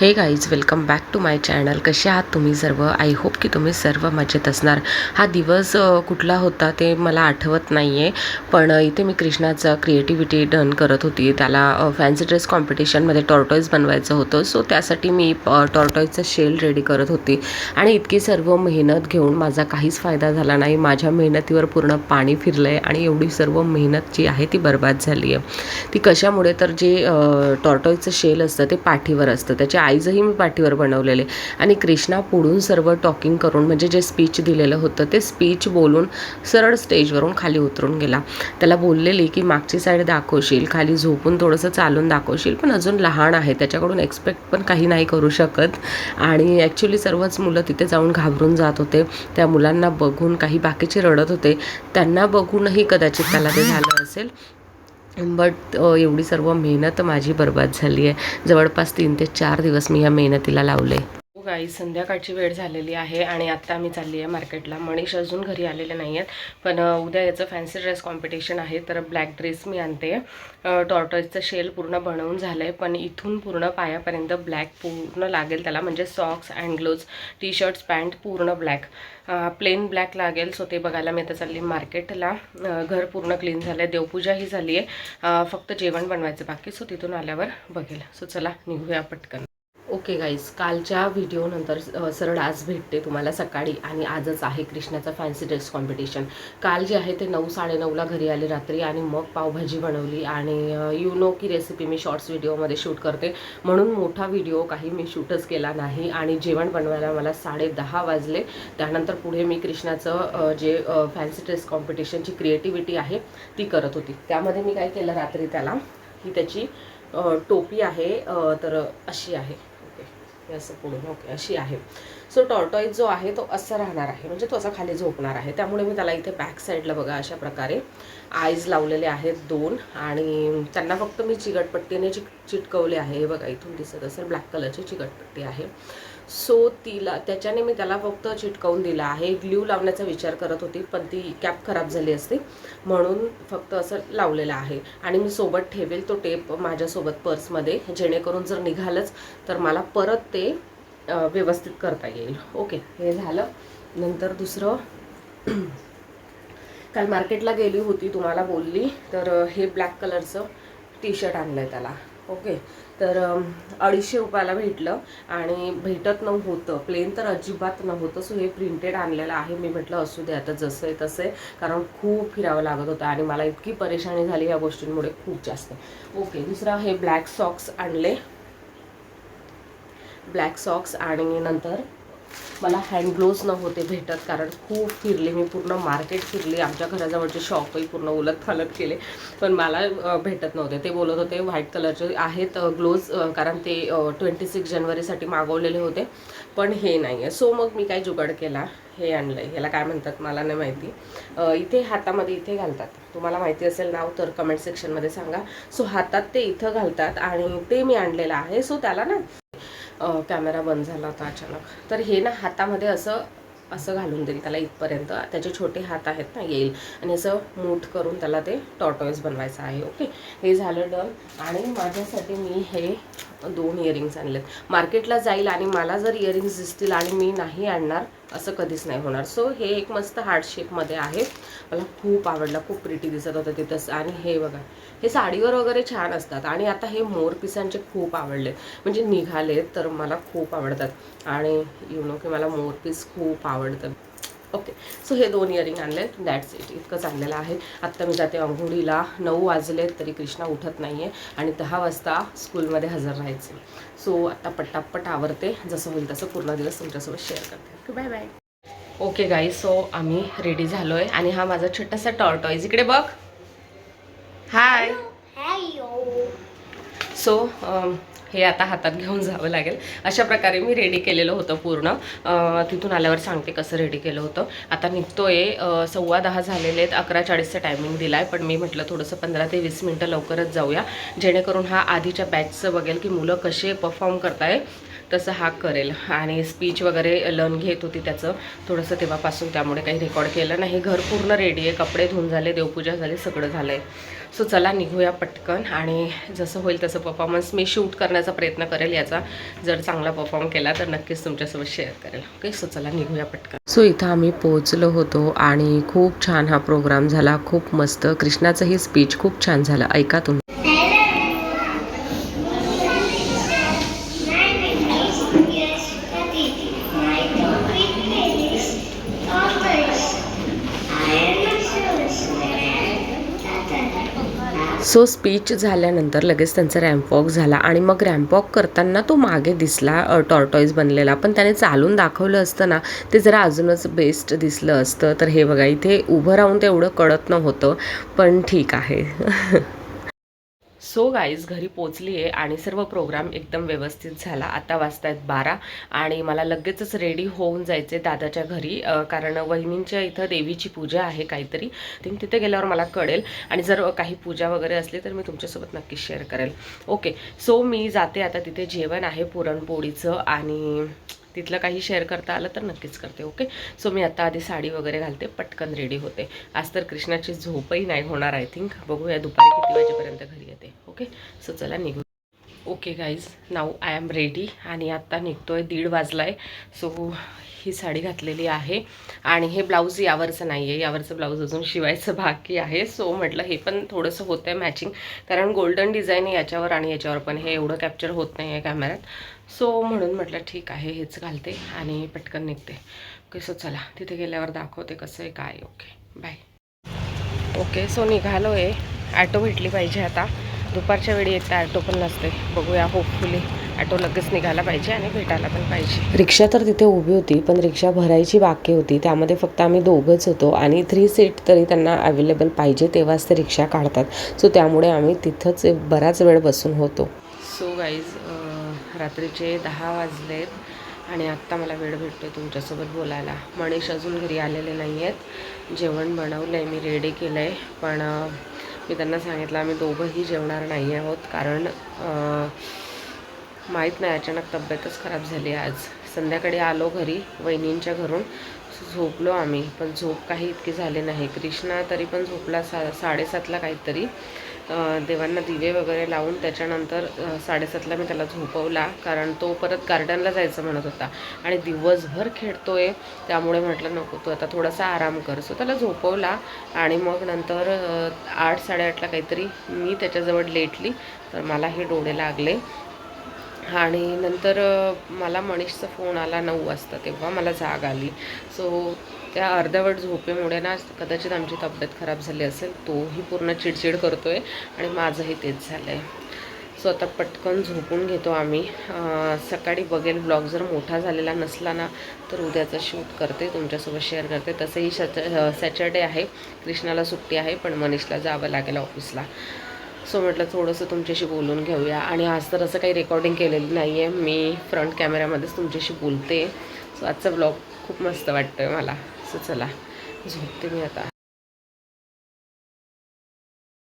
Hey guys welcome back to my channel कसे आहात तुम्ही सर्व? आय होप की तुम्ही सर्व मजेत असणार. हा दिवस कुठला होता ते मला आठवत नाही आहे पण इथे मी कृष्णाचा क्रिएटिव्हिटी डन करत होती. त्याला फॅन्सी ड्रेस कॉम्पिटिशनमध्ये टॉर्टॉईज बनवायचं होतं. सो त्यासाठी मी टॉर्टॉईजचं शेल रेडी करत होती. आणि इतकी सर्व मेहनत घेऊन माझा काहीच फायदा झाला नाही. माझ्या मेहनतीवर पूर्ण पाणी फिरलं आहे आणि एवढी सर्व मेहनत जी आहे ती बर्बाद झाली आहे ती कशामुळे तर जे टॉर्टॉईजचं शेल असतं ते पाठीवर असतं. त्याच्या आईजही मी पाठीवर बनवलेले. आणि कृष्णा पुढून सर्व टॉकिंग करून म्हणजे जे स्पीच दिलेलं होतं ते स्पीच बोलून सरळ स्टेजवरून खाली उतरून गेला. त्याला बोललेली की मागची साईड दाखवशील खाली झोपून थोडंसं चालून दाखवशील पण अजून लहान आहे त्याच्याकडून एक्सपेक्ट पण काही नाही करू शकत. आणि ॲक्च्युली सर्वच मुलं तिथे जाऊन घाबरून जात होते. त्या मुलांना बघून काही बाकीचे रडत होते. त्यांना बघूनही कदाचित त्याला ते झालं असेल. बट एवढी सर्व मेहनत माझी बर्बाद झाली आहे. जवळपास तीन ते चार दिवस मी या मेहनतीला लावले. गाई संध्याकाळची वेळ झालेली आहे आणि आत्ता मी चालली आहे मार्केटला. मनीष अजून घरी आलेले नाही आहेत पण उद्या याचं फॅन्सी ड्रेस कॉम्पिटिशन आहे तर ब्लॅक ड्रेस मी आणते. टॉर्टॉईजचं शेल पूर्ण बनवून झालं आहे पण इथून पूर्ण पायापर्यंत ब्लॅक पूर्ण लागेल त्याला म्हणजे socks and gloves T shirts pant पूर्ण ब्लॅक प्लेन ब्लॅक लागेल सो ते बघायला मी आता चालली मार्केटला. घर पूर्ण क्लीन झालं आहे देवपूजाही झाली आहे फक्त जेवण बनवायचं बाकी सो तिथून आल्यावर बघेल. सो चला निघूया पटकन. ओके गाईज कालच्या व्हिडिओनंतर सरळ आज भेटते तुम्हाला सकाळी आणि आजच आहे कृष्णाचा फॅन्सी ड्रेस कॉम्पिटिशन काल जे आहे ते नऊ साडेनऊला घरी आले रात्री आणि मग पावभाजी बनवली आणि यू नो की रेसिपी मी शॉर्ट्स व्हिडिओमध्ये शूट करते. म्हणून मोठा व्हिडिओ काही मी शूटच केला नाही आणि जेवण बनवायला मला साडे दहा वाजले. त्यानंतर पुढे मी कृष्णाचं जे फॅन्सी ड्रेस कॉम्पिटिशनची क्रिएटिव्हिटी आहे ती करत होती. त्यामध्ये मी काय केलं रात्री त्याला ही त्याची टोपी आहे तर अशी आहे. हे असं पुढे. ओके अशी आहे. सो टॉर्टॉईज जो आहे तो असं राहणार आहे. म्हणजे तो असा खाली झोपणार आहे. त्यामुळे मी त्याला इथे बॅक साईडला बघा अशा प्रकारे आईज लावलेले आहेत दोन. आणि त्यांना फक्त मी चिकटपट्टीने चिक चिटकवले आहे. हे बघा इथून दिसत असेल ब्लॅक कलरची चिकटपट्टी आहे. सो तिला त्याच्याने मी त्याला फक्त चिटकवून दिला आहे. ग्ल्यू लावण्याचा विचार करत होती पण ती कॅप खराब झाली असती. म्हणून फक्त असं लावलेलं आहे. आणि मी सोबत ठेवेल तो टेप माझ्यासोबत पर्समध्ये जेणेकरून जर निघालंच तर मला परत ते व्यवस्थित करता येईल. ओके हे झालं. नंतर दुसरं. काल मार्केटला गेली होती तुम्हाला बोलली तर हे ब्लॅक कलरचं टी शर्ट आणलं आहे त्याला. ओके. तर अडीचशे रुपयाला भेटलं आणि भेटत नव्हतं. प्लेन तर अजिबात नव्हतं. सो हे प्रिंटेड आणलेलं आहे. मी म्हटलं असू दे आता जसं आहे तसं आहे कारण खूप फिरावं लागत होतं आणि मला इतकी परेशानी झाली या गोष्टींमुळे खूप जास्त. ओके दुसरा हे ब्लॅक सॉक्स आणले. ब्लॅक सॉक्स आणि नंतर मला हँड ग्लोव्ज नव्हते भेटत कारण खूप फिरले मी पूर्ण मार्केट फिरले. आमच्या घराजवळचे शॉपही पूर्ण उलट फालत केले. पण मला भेटत नव्हते. ते बोलत होते व्हाईट कलरचे आहेत ग्लोव्ज कारण ते ट्वेंटी सिक्स जानेवारीसाठी मागवलेले होते. पण हे नाही आहे सो मग मी काय जुगाड केला? हे आणलं आहे ह्याला काय म्हणतात मला नाही माहिती. इथे हातामध्ये इथे घालतात. तुम्हाला माहिती असेल नाव तर कमेंट सेक्शनमध्ये सांगा. सो हातात ते इथं घालतात आणि ते मी आणलेलं आहे. सो त्याला ना कॅमेरा बंद झाला होता अचानक. तर हे ना हातामध्ये असं असं घालून देईल त्याला इथपर्यंत. त्याचे छोटे हात आहेत ना येईल. आणि असं मूठ करून त्याला ते टॉटॉईज बनवायचं आहे ओके हे झालं डन आणि माझ्यासाठी मी हे दोन इयरिंग्स आणलेत. मार्केटला जाईल आणि मला जर इयरिंग्स दिसतील आणि मी नाही आणणार असं कधीच नाही होणार. सो हे एक मस्त हार्ट शेपमध्ये आहे. मला खूप आवडला खूप प्रिटी दिसत होतं तिथं आणि हे बघा हे साडीवर वगैरे छान असतात. आणि आता हे मोर पिसांचे खूप आवडले. म्हणजे निघाले तर मला खूप आवडतात. आणि यु नो की मला मोर पीस खूप आवडतं. ओके सो हे दोन इयरिंग आणले दॅट्स इट इतकंच आणलेलं आहे. आत्ता मी जाते अंघोळीला. नऊ वाजले तरी कृष्णा उठत नाही आहे आणि दहा वाजता स्कूलमध्ये हजर राहायचे सो आता पटापट आवरते. जसं होईल तसं पूर्ण दिवस तुमच्यासोबत शेअर करते. Bye bye okay guy so आम्ही रेडी झालो आहे आणि हा माझा छोटासा टॉर्टॉईज इकडे बघ. हाय सो हे आता हातात घेऊन जावं लागेल. अशा प्रकारे मी रेडी केलेलं होतं पूर्ण. तिथून आल्यावर सांगते कसं रेडी केलं होतं. आता निघतोय सव्वा दहा झालेले आहेत अकरा चाळीसचा टायमिंग दिला आहे पण मी म्हटलं थोडंसं पंधरा ते वीस मिनटं लवकरच जाऊया. जेणेकरून हा आधीच्या बॅचचं बघेल की मुलं कसे परफॉर्म करताय. तसं हा करेल. आणि स्पीच वगैरे लर्न घेत होती त्याचं. थोडंसं तेव्हापासून त्यामुळे काही रेकॉर्ड केलं नाही. घर पूर्ण रेडी आहे. कपडे धुवून झाले देवपूजा झाली सगळं झालं आहे सो चला निघूया पटकन. आणि जसं होईल तसं परफॉर्मन्स मी शूट करण्याचा प्रयत्न करेल याचा. जर चांगला परफॉर्म केला तर नक्कीच तुमच्यासोबत शेअर करेल. ओके सो चला निघूया पटकन. सो इथं आम्ही पोहोचलो होतो आणि खूप छान हा प्रोग्राम झाला. खूप मस्त. कृष्णाचंही स्पीच खूप छान झालं. ऐका तुम्ही. सो स्पीच झाल्यानंतर लगेच त्यांचा रॅम्पवॉक झाला आणि मग रॅम्पवॉक करताना तो मागे दिसला टॉर्टॉईज बनलेला. पण त्याने चालून दाखवलं असतं ना ते जरा अजूनच बेस्ट दिसलं असतं. तर हे बघा इथे उभं राहून ते एवढं कळत नव्हतं पण ठीक आहे. सो गाईज घरी पोचली आहे आणि सर्व प्रोग्राम एकदम व्यवस्थित झाला. आता वाजता आहेत बारा आणि मला लगेचच रेडी होऊन जायचे दादाच्या घरी कारण वहिनींच्या इथं देवीची पूजा आहे काहीतरी. ती तिथे गेल्यावर मला कळेल आणि जर काही पूजा वगैरे असली तर मी तुमच्यासोबत नक्कीच शेअर करेल. ओके सो मी जाते आता तिथे जेवण आहे पुरणपोळीचं आणि तिथलं काही शेअर करता आलं तर नक्कीच करते ओके सो मी आता आधी साडी वगैरे घालते पटकन रेडी होते. आज तर कृष्णाची झोपही नाही होणार आय थिंक बघूया दुपारी किती वाजेपर्यंत घरी येते ओके सो चला निघू. Okay guys now I am ready आणि आत्ता निघतोय दीड वाजलाय. सो ही साडी घातलेली आहे आणि हे ब्लाऊज यावरचं नाही आहे यावरचं ब्लाऊज अजून शिवायचं बाकी आहे. सो म्हटलं हे पण थोडंसं होतं आहे मॅचिंग कारण गोल्डन डिझाईन आहे याच्यावर आणि याच्यावर पण. हे एवढं कॅप्चर होत नाही आहे कॅमेऱ्यात सो म्हणून म्हटलं ठीक आहे हेच घालते आणि पटकन निघते. कसं चला तिथे गेल्यावर दाखवते कसं आहे काय ओके बाय. ओके सो निघालो आहे ॲटो भेटली पाहिजे आता. दुपारच्या वेळी येतं ॲटो पण नसते. बघूया होपफुली ॲटो लगेच निघायला पाहिजे आणि भेटायला पण पाहिजे. रिक्षा तर तिथे उभी होती पण रिक्षा भरायची बाकी होती. त्यामध्ये फक्त आम्ही दोघंच होतो आणि थ्री सीट तरी त्यांना अवेलेबल पाहिजे तेव्हाच ते रिक्षा काढतात. सो त्यामुळे आम्ही तिथंच बराच वेळ बसून होतो. सो गाईज रात्रीचे दहा वाजलेत आणि आत्ता मला वेळ भेटतो आहे तुमच्यासोबत बोलायला. मनीष अजून घरी आलेले नाही आहेत जेवण बनवलं आहे मी रेडी केलं आहे पण मी त्यांना सांगितलं आम्ही दोघंही जेवणार नाही आहोत कारण माहीत नाही अचानक तब्येतच खराब झाली आज. संध्याकाळी आलो घरी वहिनींच्या घरून. झोपलो आम्ही पण झोप काही इतकी झाली नाही. कृष्णा तरी पण झोपला सा साडेसातला काहीतरी. देवांना दिवे वगैरे लावून त्याच्यानंतर साडेसातला मी त्याला झोपवला कारण तो परत गार्डनला जायचं म्हणत होता. आणि दिवसभर खेळतोय त्यामुळे म्हटलं नको तू आता थोडासा आराम कर. सो त्याला झोपवला आणि मग नंतर आठ साडेआठला काहीतरी मी त्याच्याजवळ लेटली तर मला हे डोळे लागले. आणि नंतर मला मनीषचा फोन आला नऊ वाजता तेव्हा मला जाग आली. सो त्या अर्धवट झोपेमुळे ना कदाचित आमची तब्येत खराब झाली असेल तोही पूर्ण चिडचिड करतो आहे आणि माझंही तेच झालं आहे सो आता पटकन झोपून घेतो आम्ही. सकाळी बघेल ब्लॉग जर मोठा झालेला नसला ना तर उद्याचं शूट करते तुमच्यासोबत शेअर करते. तसंही सॅच सॅटर्डे आहे कृष्णाला सुट्टी आहे पण मनीषला जावं लागेल ऑफिसला. सो म्हटलं थोडंसं तुमच्याशी बोलून घेऊया. आणि आज तर असं काही रेकॉर्डिंग केलेलं नाही आहे मी फ्रंट कॅमेऱ्यामध्येच तुमच्याशी बोलते. सो आजचा ब्लॉग खूप मस्त वाटतो आहे मला. सो चला. झोपते मी आता.